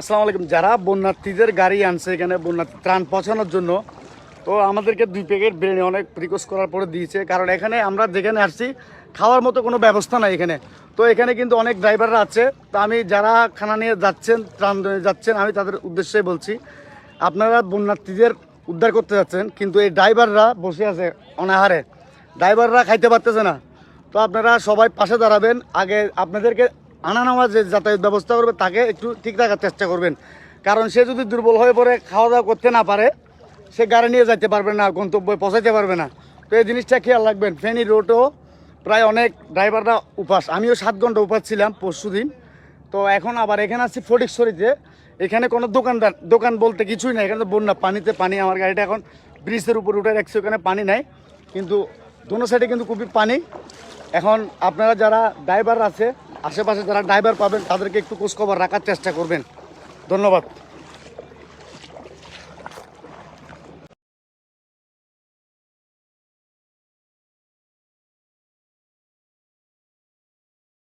আসসালামু আলাইকুম। যারা বন্যার্থীদের গাড়ি আনছে এখানে, বন্যার্থী ত্রাণ পৌঁছানোর জন্য, তো আমাদেরকে দুই প্যাকেট বিরিয়ানি অনেক রিকোয়েস্ট করার পরে দিয়েছে। কারণ এখানে আমরা যেখানে আসছি, খাওয়ার মতো কোনো ব্যবস্থা নাই এখানে। তো এখানে কিন্তু অনেক ড্রাইভাররা আছে। তো আমি যারা খানা নিয়ে যাচ্ছেন, ত্রাণ যাচ্ছেন, আমি তাদের উদ্দেশ্যে বলছি, আপনারা বন্যার্থীদের উদ্ধার করতে যাচ্ছেন, কিন্তু এই ড্রাইভাররা বসে আছে অনাহারে। ড্রাইভাররা খাইতে পারতেছে না। তো আপনারা সবাই পাশে দাঁড়াবেন। আগে আপনাদেরকে আনা নেওয়া যে যাতায়াত ব্যবস্থা করবে, তাকে একটু ঠিক রাখার চেষ্টা করবেন। কারণ সে যদি দুর্বল হয়ে পড়ে খাওয়া দাওয়া করতে না পারে, সে গাড়ি নিয়ে যাইতে পারবে না, গন্তব্যে পৌঁছাইতে পারবে না। তো এই জিনিসটা খেয়াল রাখবেন, ফেনী রোডও প্রায় অনেক ড্রাইভাররা উপাস। আমিও সাত ঘণ্টা উপাস ছিলাম পরশু দিন তো এখন আবার এখানে আছি ফটিকছড়িতে। এখানে কোনো দোকানদার দোকান বলতে কিছুই নাই, এখানে বন্যা, পানিতে পানি। আমার গাড়িটা এখন ব্রিজের উপর উঠে রাখছে, ওখানে পানি নাই। কিন্তু দোনো সাইডে কিন্তু খুবই পানি। এখন আপনারা যারা ড্রাইভার আছে আশেপাশে যারা ড্রাইভার পাবেন তাদেরকে একটু খোঁজখবর রাখার চেষ্টা করবেন। ধন্যবাদ।